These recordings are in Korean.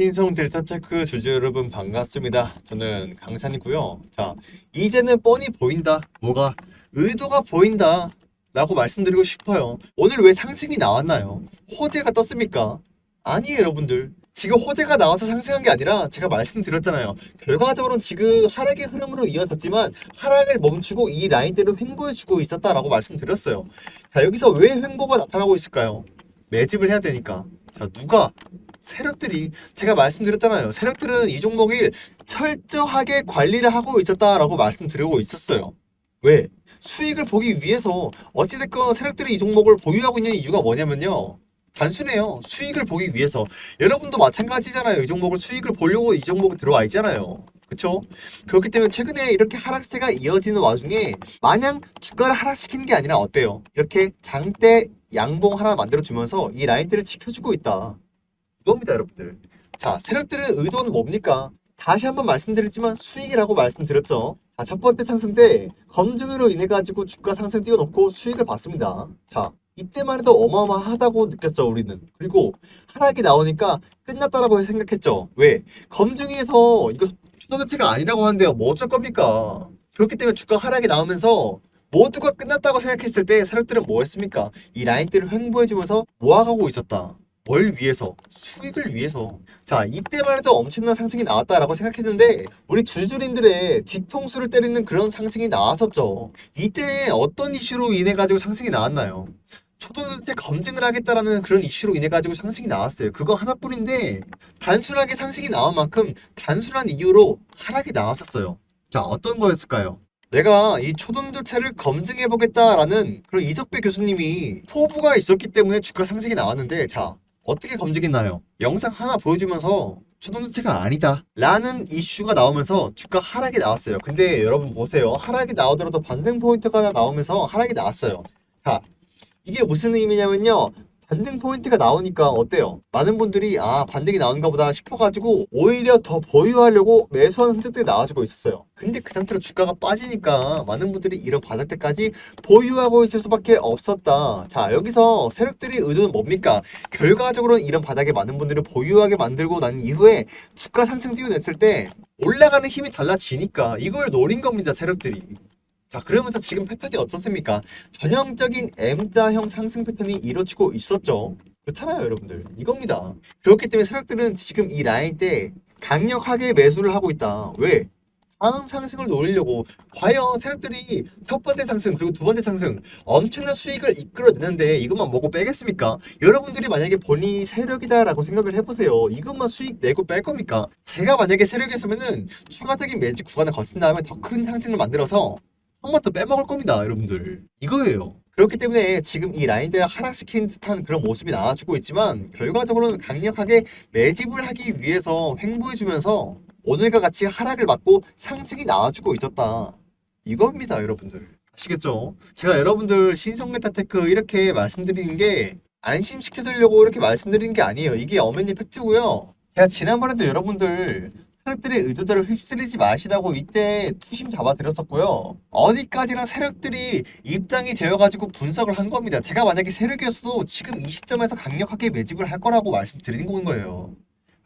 인성 델타테크 주주 여러분 반갑습니다. 저는 강산이고요. 자, 이제는 뻔히 보인다. 뭐가? 의도가 보인다. 라고 말씀드리고 싶어요. 오늘 왜 상승이 나왔나요? 호재가 떴습니까? 아니에요, 여러분들. 지금 호재가 나와서 상승한 게 아니라 제가 말씀드렸잖아요. 결과적으로는 지금 하락의 흐름으로 이어졌지만 하락을 멈추고 이 라인대로 횡보해주고 있었다라고 말씀드렸어요. 자, 여기서 왜 횡보가 나타나고 있을까요? 매집을 해야 되니까. 자, 누가 세력들이 제가 말씀드렸잖아요. 세력들은 이 종목을 철저하게 관리를 하고 있었다라고 말씀드리고 있었어요. 왜? 수익을 보기 위해서 어찌됐건 세력들이 이 종목을 보유하고 있는 이유가 뭐냐면요. 단순해요. 수익을 보기 위해서. 여러분도 마찬가지잖아요. 이 종목을 수익을 보려고 이 종목에 들어와 있잖아요. 그쵸? 그렇기 때문에 최근에 이렇게 하락세가 이어지는 와중에 마냥 주가를 하락시키는 게 아니라 어때요? 이렇게 장대 양봉 하나 만들어주면서 이 라인들을 지켜주고 있다. 이겁니다, 여러분들. 자, 세력들의 의도는 뭡니까? 다시 한번 말씀드렸지만 수익이라고 말씀드렸죠. 자, 첫 번째 상승 때 검증으로 인해 가지고 주가 상승 띄워놓고 수익을 봤습니다. 자, 이때만 해도 어마어마하다고 느꼈죠, 우리는. 그리고 하락이 나오니까 끝났다라고 생각했죠. 왜? 검증에서 이거 초도대체가 아니라고 하는데요. 뭐 어쩔 겁니까? 그렇기 때문에 주가 하락이 나오면서 모두가 끝났다고 생각했을 때 세력들은 뭐 했습니까? 이 라인대를 횡보해주면서 모아가고 있었다. 뭘 위해서? 수익을 위해서. 자, 이때만 해도 엄청난 상승이 나왔다라고 생각했는데 우리 주주님들의 뒤통수를 때리는 그런 상승이 나왔었죠. 이때 어떤 이슈로 인해 가지고 상승이 나왔나요? 초도대체 검증을 하겠다라는 그런 이슈로 인해 가지고 상승이 나왔어요. 그거 하나뿐인데 단순하게 상승이 나온 만큼 단순한 이유로 하락이 나왔었어요. 자, 어떤 거였을까요? 내가 이 초돈주체를 검증해 보겠다라는 그런 이석배 교수님이 포부가 있었기 때문에 주가 상승이 나왔는데 자 어떻게 검증했나요? 영상 하나 보여주면서 초돈주체가 아니다 라는 이슈가 나오면서 주가 하락이 나왔어요. 근데 여러분 보세요. 하락이 나오더라도 반등 포인트가 나오면서 하락이 나왔어요. 자 이게 무슨 의미냐면요. 반등 포인트가 나오니까 어때요? 많은 분들이 아 반등이 나오는가 보다 싶어가지고 오히려 더 보유하려고 매수하는 흔적들이 나와주고 있었어요. 근데 그 상태로 주가가 빠지니까 많은 분들이 이런 바닥 때까지 보유하고 있을 수밖에 없었다. 자 여기서 세력들이 의도는 뭡니까? 결과적으로는 이런 바닥에 많은 분들이 보유하게 만들고 난 이후에 주가 상승 띄워냈을 때 올라가는 힘이 달라지니까 이걸 노린 겁니다 세력들이. 자, 그러면서 지금 패턴이 어떻습니까? 전형적인 M자형 상승 패턴이 이루어지고 있었죠. 그렇잖아요, 여러분들. 이겁니다. 그렇기 때문에 세력들은 지금 이 라인 때 강력하게 매수를 하고 있다. 왜? 다음 상승을 노리려고 과연 세력들이 첫 번째 상승 그리고 두 번째 상승 엄청난 수익을 이끌어내는데 이것만 먹고 빼겠습니까? 여러분들이 만약에 본인이 세력이다라고 생각을 해보세요. 이것만 수익 내고 뺄 겁니까? 제가 만약에 세력이었으면은 추가적인 매직 구간을 거친 다음에 더 큰 상승을 만들어서 한 번 더 빼먹을 겁니다, 여러분들. 이거예요. 그렇기 때문에 지금 이 라인대를 하락시킨 듯한 그런 모습이 나와주고 있지만 결과적으로는 강력하게 매집을 하기 위해서 횡보해주면서 오늘과 같이 하락을 맞고 상승이 나와주고 있었다. 이겁니다, 여러분들. 아시겠죠? 제가 여러분들 신성메타테크 이렇게 말씀드리는 게 안심시켜드리려고 이렇게 말씀드리는 게 아니에요. 이게 어메니 팩트고요. 제가 지난번에도 여러분들 세력들의 의도대로 휩쓸리지 마시라고 이때 투심 잡아드렸었고요. 어디까지나 세력들이 입장이 되어가지고 분석을 한 겁니다. 제가 만약에 세력이었어도 지금 이 시점에서 강력하게 매집을 할 거라고 말씀드리는 건 거예요.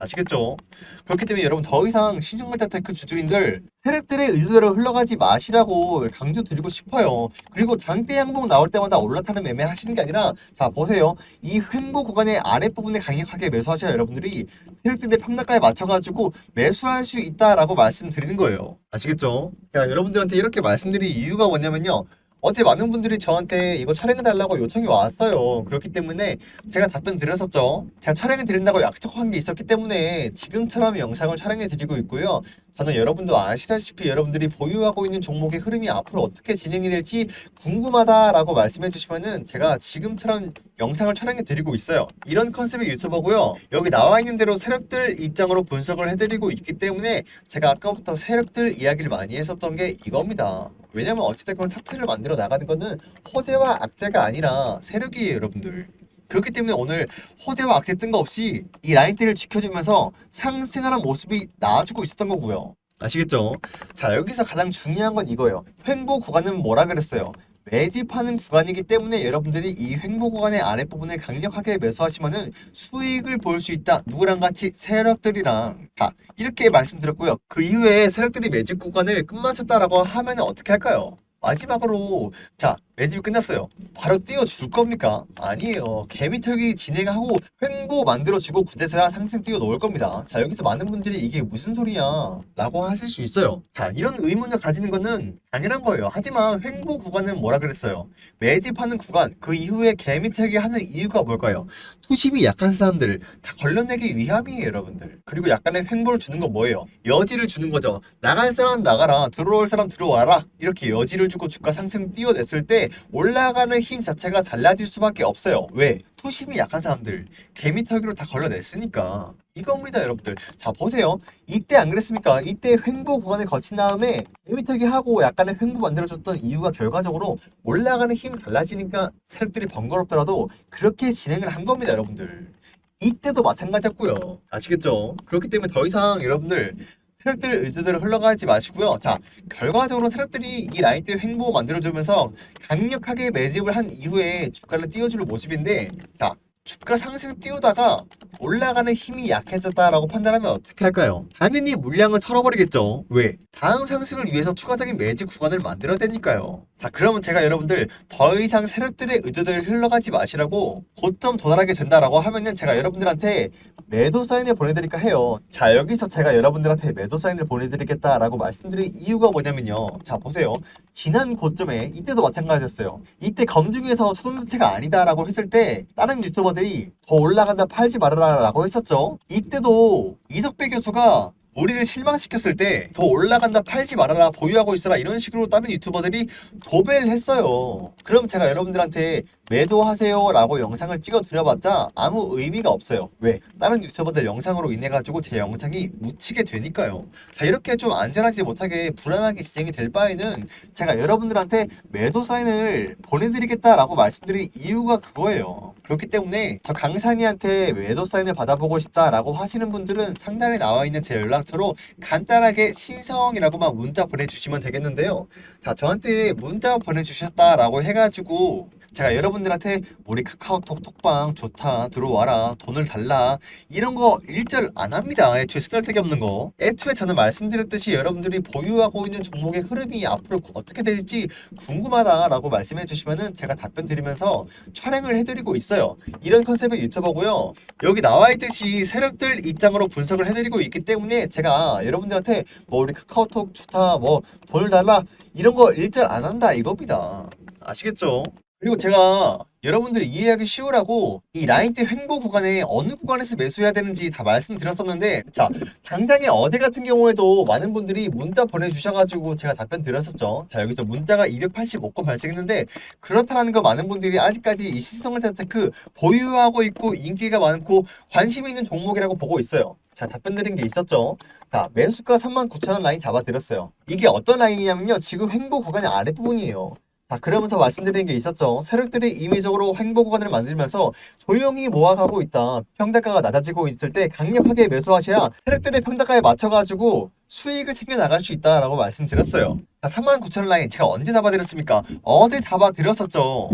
아시겠죠? 그렇기 때문에 여러분 더 이상 시중물타테크 주주님들 세력들의 의도대로 흘러가지 마시라고 강조 드리고 싶어요. 그리고 장대 양봉 나올 때마다 올라타는 매매 하시는 게 아니라 자 보세요. 이 횡보 구간의 아랫부분에 강력하게 매수하셔야 여러분들이 세력들의 평가에 맞춰가지고 매수할 수 있다라고 말씀드리는 거예요. 아시겠죠? 자, 여러분들한테 이렇게 말씀드릴 이유가 뭐냐면요. 어제 많은 분들이 저한테 이거 촬영해달라고 요청이 왔어요. 그렇기 때문에 제가 답변 드렸었죠. 제가 촬영해 드린다고 약속한 게 있었기 때문에 지금처럼 영상을 촬영해 드리고 있고요. 저는 여러분도 아시다시피 여러분들이 보유하고 있는 종목의 흐름이 앞으로 어떻게 진행이 될지 궁금하다라고 말씀해 주시면은 제가 지금처럼 영상을 촬영해 드리고 있어요. 이런 컨셉의 유튜버고요. 여기 나와 있는 대로 세력들 입장으로 분석을 해드리고 있기 때문에 제가 아까부터 세력들 이야기를 많이 했었던 게 이겁니다. 왜냐면 어찌됐건 차트를 만들어 나가는 거는 호재와 악재가 아니라 세력이에요, 여러분들. 그렇기 때문에 오늘 호재와 악재 뜬금없이 이 라인대를 지켜주면서 상승하는 모습이 나와주고 있었던 거고요. 아시겠죠? 자, 여기서 가장 중요한 건 이거예요. 횡보 구간은 뭐라 그랬어요? 매집하는 구간이기 때문에 여러분들이 이 횡보 구간의 아랫부분을 강력하게 매수하시면은 수익을 볼 수 있다. 누구랑 같이 세력들이랑 자 이렇게 말씀드렸고요. 그 이후에 세력들이 매집 구간을 끝마쳤다라고 하면 어떻게 할까요? 마지막으로 자 매집이 끝났어요. 바로 띄워줄 겁니까? 아니에요. 개미털기 진행하고 횡보 만들어주고 그때서야 상승 띄워 놓을 겁니다. 자 여기서 많은 분들이 이게 무슨 소리야 라고 하실 수 있어요. 자 이런 의문을 가지는 거는 당연한 거예요. 하지만 횡보 구간은 뭐라 그랬어요? 매집하는 구간 그 이후에 개미털기 하는 이유가 뭘까요? 투심이 약한 사람들을 다 걸러내기 위함이에요 여러분들. 그리고 약간의 횡보를 주는 건 뭐예요? 여지를 주는 거죠. 나갈 사람 나가라 들어올 사람 들어와라 이렇게 여지를 주고 주가 상승 띄워냈을 때 올라가는 힘 자체가 달라질 수밖에 없어요. 왜? 투심이 약한 사람들. 개미털기로 다 걸러냈으니까. 이겁니다 여러분들. 자 보세요. 이때 안 그랬습니까? 이때 횡보 구간을 거친 다음에 개미털기 하고 약간의 횡보 만들어줬던 이유가 결과적으로 올라가는 힘 달라지니까 세력들이 번거롭더라도 그렇게 진행을 한 겁니다 여러분들. 이때도 마찬가지였고요. 아시겠죠? 그렇기 때문에 더 이상 여러분들 세력들 의도대로 흘러가지 마시고요. 자, 결과적으로 세력들이 이 라인 때 횡보 만들어주면서 강력하게 매집을 한 이후에 주가를 띄워줄 모습인데, 자, 주가 상승 띄우다가 올라가는 힘이 약해졌다라고 판단하면 어떻게 할까요? 당연히 물량을 털어버리겠죠. 왜? 다음 상승을 위해서 추가적인 매집 구간을 만들어야 되니까요. 자, 그러면 제가 여러분들 더 이상 세력들의 의도대로 흘러가지 마시라고 고점 도달하게 된다라고 하면은 제가 여러분들한테 매도 사인을 보내드릴까 해요. 자, 여기서 제가 여러분들한테 매도 사인을 보내드리겠다라고 말씀드린 이유가 뭐냐면요. 자, 보세요. 지난 고점에 이때도 마찬가지였어요. 이때 검증에서 초동 자체가 아니다라고 했을 때 다른 유튜버 들이 더 올라간다 팔지 말아라라고 했었죠. 이때도 이석배 교수가 우리를 실망시켰을 때 더 올라간다 팔지 말아라 보유하고 있어라 이런 식으로 다른 유튜버들이 도배를 했어요. 그럼 제가 여러분들한테 매도하세요 라고 영상을 찍어 드려봤자 아무 의미가 없어요. 왜? 다른 유튜버들 영상으로 인해 가지고 제 영상이 묻히게 되니까요. 자 이렇게 좀 안전하지 못하게 불안하게 진행이 될 바에는 제가 여러분들한테 매도 사인을 보내드리겠다 라고 말씀드린 이유가 그거예요. 그렇기 때문에 저 강산이한테 매도 사인을 받아보고 싶다 라고 하시는 분들은 상단에 나와 있는 제 연락처로 간단하게 신성이라고만 문자 보내주시면 되겠는데요. 자 저한테 문자 보내주셨다 라고 해가지고 제가 여러분들한테 우리 카카오톡 톡방 좋다 들어와라 돈을 달라 이런 거 일절 안 합니다. 애초에 쓰잘데기 없는 거. 애초에 저는 말씀드렸듯이 여러분들이 보유하고 있는 종목의 흐름이 앞으로 어떻게 될지 궁금하다라고 말씀해 주시면은 제가 답변 드리면서 촬영을 해드리고 있어요. 이런 컨셉의 유튜버고요. 여기 나와 있듯이 세력들 입장으로 분석을 해드리고 있기 때문에 제가 여러분들한테 뭐 우리 카카오톡 좋다 뭐 돈을 달라 이런 거 일절 안 한다 이겁니다. 아시겠죠? 그리고 제가 여러분들 이해하기 쉬우라고 이 라인 때 횡보 구간에 어느 구간에서 매수해야 되는지 다 말씀드렸었는데 자 당장에 어제 같은 경우에도 많은 분들이 문자 보내주셔가지고 제가 답변 드렸었죠. 자 여기서 문자가 285건 발생했는데 그렇다는 거 많은 분들이 아직까지 이 시성을 테크 보유하고 있고 인기가 많고 관심 있는 종목이라고 보고 있어요. 자 답변 드린 게 있었죠. 자 매수가 39,000원 라인 잡아드렸어요. 이게 어떤 라인이냐면요. 지금 횡보 구간의 아랫부분이에요 자, 그러면서 말씀드린 게 있었죠. 세력들이 임의적으로 횡보 구간을 만들면서 조용히 모아가고 있다. 평단가가 낮아지고 있을 때 강력하게 매수하셔야 세력들의 평단가에 맞춰가지고 수익을 챙겨 나갈 수 있다라고 말씀드렸어요. 자, 39,000원 라인 제가 언제 잡아드렸습니까? 어제 잡아드렸었죠.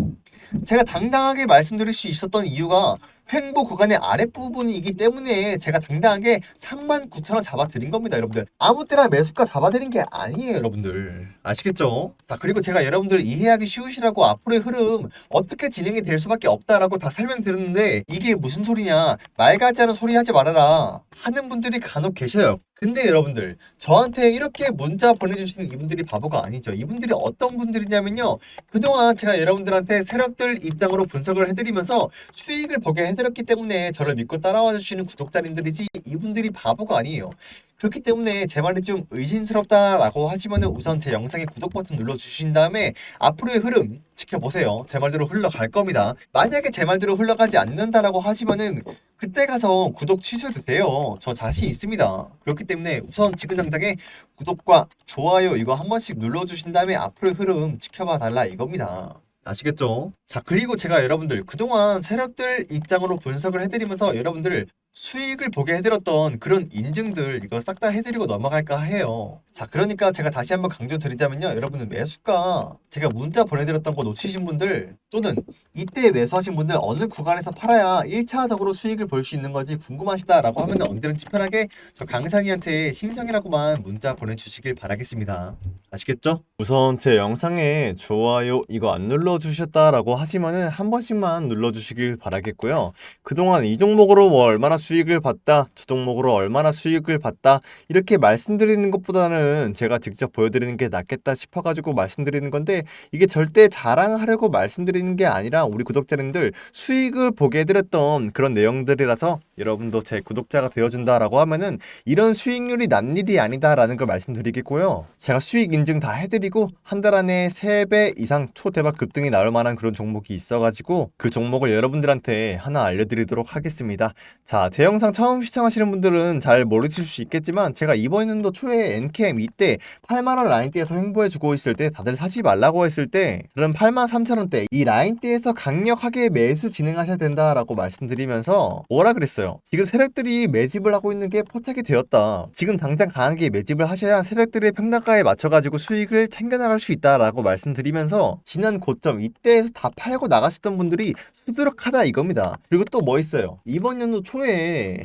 제가 당당하게 말씀드릴 수 있었던 이유가 횡보 구간의 아랫부분이기 때문에 제가 당당하게 39,000원 잡아드린 겁니다, 여러분들. 아무 때나 매수가 잡아드린 게 아니에요, 여러분들. 아시겠죠? 자, 그리고 제가 여러분들 이해하기 쉬우시라고 앞으로의 흐름 어떻게 진행이 될 수밖에 없다라고 다 설명드렸는데 이게 무슨 소리냐? 말 같지 않은 소리 하지 말아라. 하는 분들이 간혹 계셔요. 근데 여러분들 저한테 이렇게 문자 보내주시는 이분들이 바보가 아니죠. 이분들이 어떤 분들이냐면요. 그동안 제가 여러분들한테 세력들 입장으로 분석을 해드리면서 수익을 보게 해드렸기 때문에 저를 믿고 따라와 주시는 구독자님들이지 이분들이 바보가 아니에요. 그렇기 때문에 제 말이 좀 의심스럽다라고 하시면 우선 제 영상에 구독 버튼 눌러주신 다음에 앞으로의 흐름 지켜보세요. 제 말대로 흘러갈 겁니다. 만약에 제 말대로 흘러가지 않는다라고 하시면은 그때 가서 구독 취소해도 돼요. 저 자신 있습니다. 그렇기 때문에 우선 지금 당장에 구독과 좋아요 이거 한 번씩 눌러주신 다음에 앞으로의 흐름 지켜봐 달라 이겁니다. 아시겠죠? 자, 그리고 제가 여러분들 그동안 세력들 입장으로 분석을 해드리면서 여러분들 수익을 보게 해드렸던 그런 인증들 이거 싹 다 해드리고 넘어갈까 해요. 자, 그러니까 제가 다시 한번 강조드리자면요. 여러분은 매수가 제가 문자 보내드렸던 거 놓치신 분들 또는 이때 매수하신 분들 어느 구간에서 팔아야 1차적으로 수익을 볼 수 있는 건지 궁금하시다라고 하면 언제든지 편하게 저 강산이한테 신성이라고만 문자 보내주시길 바라겠습니다. 아시겠죠? 우선 제 영상에 좋아요 이거 안 눌러주셨다라고 하시면은 한 번씩만 눌러주시길 바라겠고요. 그동안 이 종목으로 뭐 얼마나 수 익을 봤다, 저 종목으로 얼마나 수익을 봤다 이렇게 말씀드리는 것보다는 제가 직접 보여드리는 게 낫겠다 싶어가지고 말씀드리는 건데 이게 절대 자랑하려고 말씀드리는 게 아니라 우리 구독자님들 수익을 보게 해드렸던 그런 내용들이라서 여러분도 제 구독자가 되어준다라고 하면은 이런 수익률이 난 일이 아니다라는 걸 말씀드리겠고요. 제가 수익 인증 다 해드리고 한 달 안에 3배 이상 초대박 급등이 나올 만한 그런 종목이 있어가지고 그 종목을 여러분들한테 하나 알려드리도록 하겠습니다. 자, 제 영상 처음 시청하시는 분들은 잘 모르실 수 있겠지만 제가 이번 연도 초에 NCM 이때 8만원 라인대에서 횡보해주고 있을 때 다들 사지 말라고 했을 때 저는 8만 3천원대 이 라인대에서 강력하게 매수 진행하셔야 된다라고 말씀드리면서 뭐라 그랬어요? 지금 세력들이 매집을 하고 있는 게 포착이 되었다. 지금 당장 강하게 매집을 하셔야 세력들의 평단가에 맞춰가지고 수익을 챙겨나갈 수 있다라고 말씀드리면서 지난 고점 이때 다 팔고 나가셨던 분들이 수두룩하다 이겁니다. 그리고 또 뭐 있어요? 이번 연도 초에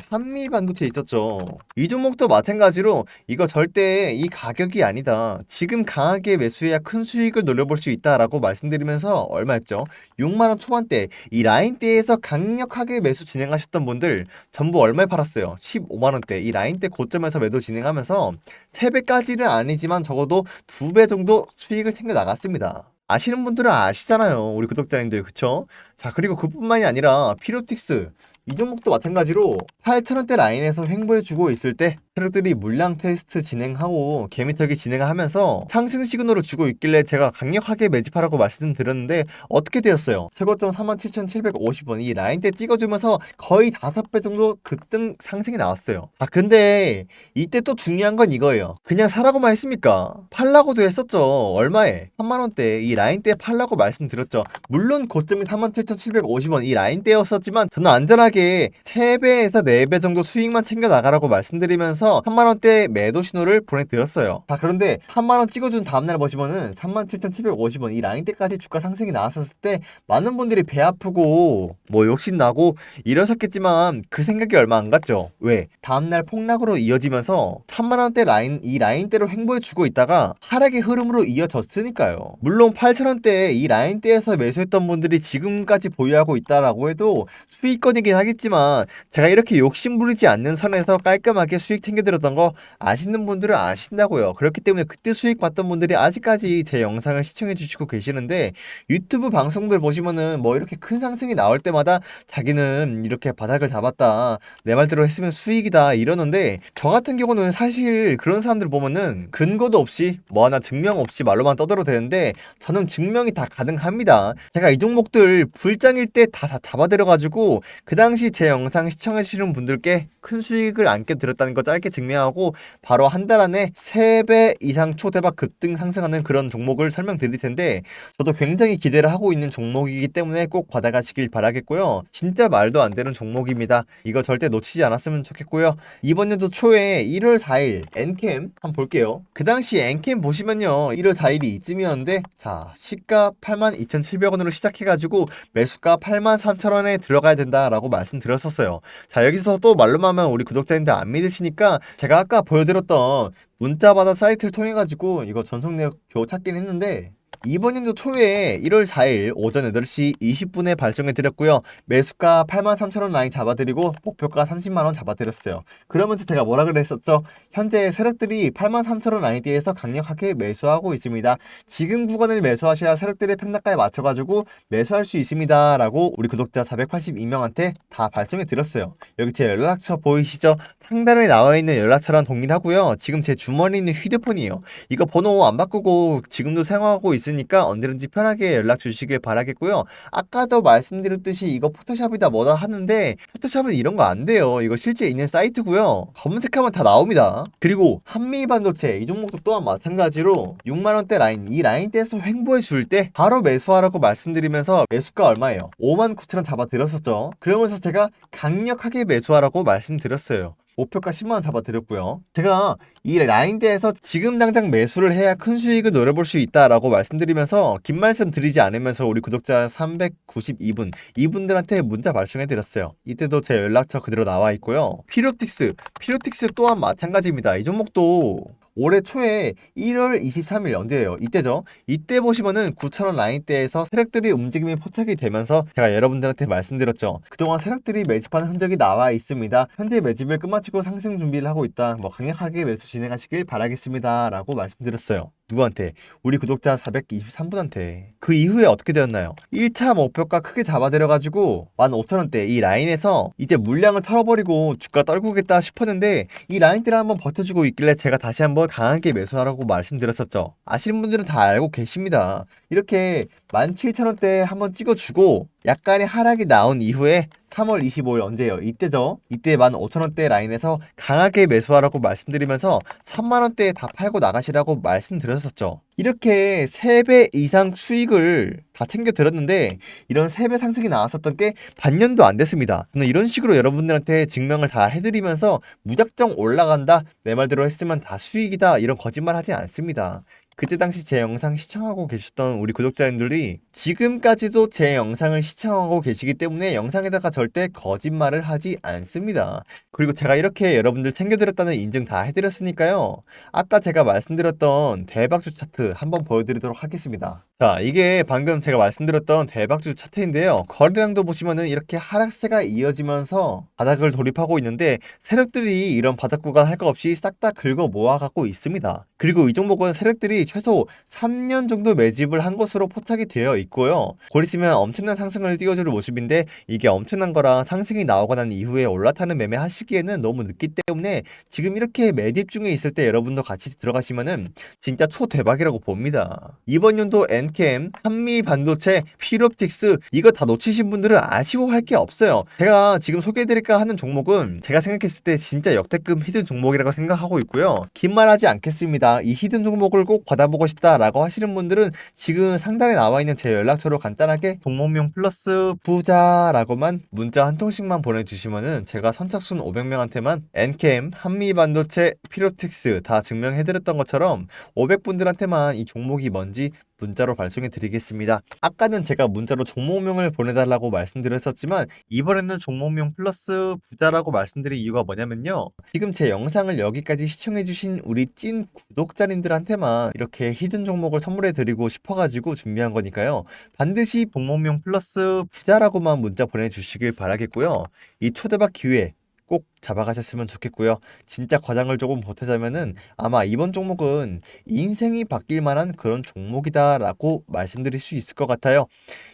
한미 반도체 있었죠. 이 종목도 마찬가지로 이거 절대 이 가격이 아니다. 지금 강하게 매수해야 큰 수익을 노려볼 수 있다라고 말씀드리면서 얼마였죠? 6만 원 초반대 이 라인대에서 강력하게 매수 진행하셨던 분들 전부 얼마에 팔았어요? 15만 원대 이 라인대 고점에서 매도 진행하면서 3배까지는 아니지만 적어도 2배 정도 수익을 챙겨 나갔습니다. 아시는 분들은 아시잖아요. 우리 구독자님들 그쵸? 자 그리고 그뿐만이 아니라 피로틱스 이 종목도 마찬가지로 8천원대 라인에서 횡보해주고 있을 때 세력들이 물량 테스트 진행하고 개미털기 진행하면서 상승 시그널을 주고 있길래 제가 강력하게 매집하라고 말씀드렸는데 어떻게 되었어요? 최고점 47,750원 이 라인대 찍어주면서 거의 5배 정도 급등 상승이 나왔어요. 아 근데 이때 또 중요한 건 이거예요. 그냥 사라고만 했습니까? 팔라고도 했었죠. 얼마에? 3만원대 이 라인대 팔라고 말씀드렸죠. 물론 고점이 37,750원 이 라인대였었지만 저는 안전하게 3배에서 4배 정도 수익만 챙겨 나가라고 말씀드리면서 3만원대 매도 신호를 보내드렸어요. 자, 그런데 3만원 찍어준 다음날 보시면은 37,750원 이 라인대까지 주가 상승이 나왔었을 때 많은 분들이 배 아프고 뭐 욕심나고 이러셨겠지만 그 생각이 얼마 안 갔죠. 왜? 다음날 폭락으로 이어지면서 3만원대 라인, 이 라인대로 횡보해주고 있다가 하락의 흐름으로 이어졌으니까요. 물론 8천원대 이 라인대에서 매수했던 분들이 지금까지 보유하고 있다라고 해도 수익권이긴 하겠지만 제가 이렇게 욕심 부리지 않는 선에서 깔끔하게 수익 챙 겨드렸던 거 아시는 분들은 아신다고요. 그렇기 때문에 그때 수익 봤던 분들이 아직까지 제 영상을 시청해 주시고 계시는데 유튜브 방송들 보시면은 뭐 이렇게 큰 상승이 나올 때마다 자기는 이렇게 바닥을 잡았다. 내 말대로 했으면 수익이다 이러는데 저 같은 경우는 사실 그런 사람들 보면은 근거도 없이 뭐 하나 증명 없이 말로만 떠들어도 되는데 저는 증명이 다 가능합니다. 제가 이 종목들 불장일 때다 잡아들여가지고 그 당시 제 영상 시청하시는 분들께 큰 수익을 안게 드렸다는 거 짧게 증명하고 바로 한 달 안에 3배 이상 초대박 급등 상승하는 그런 종목을 설명드릴 텐데 저도 굉장히 기대를 하고 있는 종목이기 때문에 꼭 받아가시길 바라겠고요. 진짜 말도 안 되는 종목입니다. 이거 절대 놓치지 않았으면 좋겠고요. 이번 연도 초에 1월 4일 엔캠 한번 볼게요. 그 당시 엔캠 보시면요. 1월 4일이 이쯤이었는데 자 시가 82,700원으로 시작해가지고 매수가 83,000원에 들어가야 된다라고 말씀드렸었어요. 자 여기서 또 말로만 하면 우리 구독자님들 안 믿으시니까 제가 아까 보여드렸던 문자받아 사이트를 통해 가지고 이거 전송 내역 겨우 찾긴 했는데 이번 연도 초에 1월 4일 오전 8시 20분에 발송해 드렸고요. 매수가 83,000원 라인 잡아드리고 목표가 30만원 잡아드렸어요. 그러면서 제가 뭐라 그랬었죠? 현재 세력들이 83,000원 라인대에서 강력하게 매수하고 있습니다. 지금 구간을 매수하셔야 세력들의 평단가에 맞춰가지고 매수할 수 있습니다. 라고 우리 구독자 482명한테 다 발송해 드렸어요. 여기 제 연락처 보이시죠? 상단에 나와 있는 연락처랑 동일하고요. 지금 제 주머니에 있는 휴대폰이에요. 이거 번호 안 바꾸고 지금도 사용하고 있으니 있으니까 언제든지 편하게 연락 주시길 바라겠고요. 아까도 말씀드렸듯이 이거 포토샵이다 뭐다 하는데 포토샵은 이런 거 안 돼요. 이거 실제 있는 사이트고요. 검색하면 다 나옵니다. 그리고 한미 반도체 이 종목도 또한 마찬가지로 6만 원대 라인 이 라인대에서 횡보해 줄 때 바로 매수하라고 말씀드리면서 매수가 얼마예요? 5만 9천 원 잡아 드렸었죠. 그러면서 제가 강력하게 매수하라고 말씀드렸어요. 목표가 10만원 잡아드렸고요. 제가 이 라인대에서 지금 당장 매수를 해야 큰 수익을 노려볼 수 있다라고 말씀드리면서 긴 말씀 드리지 않으면서 우리 구독자 392분 이분들한테 문자 발송해드렸어요. 이때도 제 연락처 그대로 나와 있고요. 피로틱스, 피로틱스 또한 마찬가지입니다. 이 종목도 올해 초에 1월 23일 언제예요? 이때죠. 이때 보시면은 9,000원 라인대에서 세력들이 움직임이 포착이 되면서 제가 여러분들한테 말씀드렸죠. 그동안 세력들이 매집하는 흔적이 나와 있습니다. 현재 매집을 끝마치고 상승 준비를 하고 있다. 뭐 강력하게 매수 진행하시길 바라겠습니다. 라고 말씀드렸어요. 누구한테? 우리 구독자 423분한테. 그 이후에 어떻게 되었나요? 1차 목표가 크게 잡아들여가지고 15,000원대 이 라인에서 이제 물량을 털어버리고 주가 떨구겠다 싶었는데 이 라인대를 한번 버텨주고 있길래 제가 다시 한번 강하게 매수하라고 말씀드렸었죠. 아시는 분들은 다 알고 계십니다. 이렇게 17,000원대 한번 찍어주고 약간의 하락이 나온 이후에 3월 25일 언제예요? 이때죠. 이때 15,000원대 라인에서 강하게 매수하라고 말씀드리면서 3만원대에 다 팔고 나가시라고 말씀드렸었죠. 이렇게 3배 이상 수익을 다 챙겨 들었는데 이런 3배 상승이 나왔었던 게 반년도 안 됐습니다. 저는 이런 식으로 여러분들한테 증명을 다 해드리면서 무작정 올라간다 내 말대로 했으면 다 수익이다 이런 거짓말 하지 않습니다. 그때 당시 제 영상 시청하고 계셨던 우리 구독자님들이 지금까지도 제 영상을 시청하고 계시기 때문에 영상에다가 절대 거짓말을 하지 않습니다. 그리고 제가 이렇게 여러분들 챙겨드렸다는 인증 다 해드렸으니까요. 아까 제가 말씀드렸던 대박주 차트 한번 보여드리도록 하겠습니다. 자, 이게 방금 제가 말씀드렸던 대박주 차트인데요. 거래량도 보시면은 이렇게 하락세가 이어지면서 바닥을 돌입하고 있는데 세력들이 이런 바닥 구간 할거 없이 싹 다 긁어 모아갖고 있습니다. 그리고 이 종목은 세력들이 최소 3년 정도 매집을 한 것으로 포착이 되어 있고요. 곧 있으면 엄청난 상승을 띄워줄 모습인데 이게 엄청난 거라 상승이 나오고 난 이후에 올라타는 매매 하시기에는 너무 늦기 때문에 지금 이렇게 매집 중에 있을 때 여러분도 같이 들어가시면은 진짜 초대박이라고 봅니다. 이번 연도 엔캠, 한미 반도체, 피롭틱스 이거 다 놓치신 분들은 아쉬워할 게 없어요. 제가 지금 소개해드릴까 하는 종목은 제가 생각했을 때 진짜 역대급 히든 종목이라고 생각하고 있고요. 긴 말하지 않겠습니다. 이 히든 종목을 꼭 받아보고 싶다라고 하시는 분들은 지금 상단에 나와 있는 제 연락처로 간단하게 종목명 플러스 부자라고만 문자 한 통씩만 보내주시면은 제가 선착순 500명한테만 엔캠, 한미반도체, 피로틱스 다 증명해드렸던 것처럼 500분들한테만 이 종목이 뭔지 문자로 발송해 드리겠습니다. 아까는 제가 문자로 종목명을 보내달라고 말씀드렸었지만 이번에는 종목명 플러스 부자라고 말씀드린 이유가 뭐냐면요. 지금 제 영상을 여기까지 시청해주신 우리 찐 구독자님들한테만 이렇게 히든 종목을 선물해 드리고 싶어가지고 준비한 거니까요. 반드시 종목명 플러스 부자라고만 문자 보내주시길 바라겠고요. 이 초대박 기회 꼭 잡아가셨으면 좋겠고요. 진짜 과장을 조금 보태자면은 아마 이번 종목은 인생이 바뀔 만한 그런 종목이다라고 말씀드릴 수 있을 것 같아요.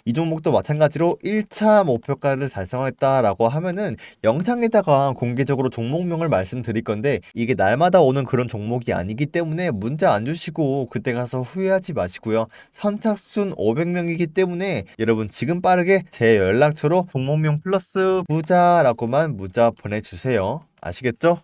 이 종목도 마찬가지로 1차 목표가를 달성했다라고 하면은 영상에다가 공개적으로 종목명을 말씀드릴 건데 이게 날마다 오는 그런 종목이 아니기 때문에 문자 안 주시고 그때 가서 후회하지 마시고요. 선착순 500명이기 때문에 여러분 지금 빠르게 제 연락처로 종목명 플러스 부자라고만 문자 보내 주세요. 아시겠죠?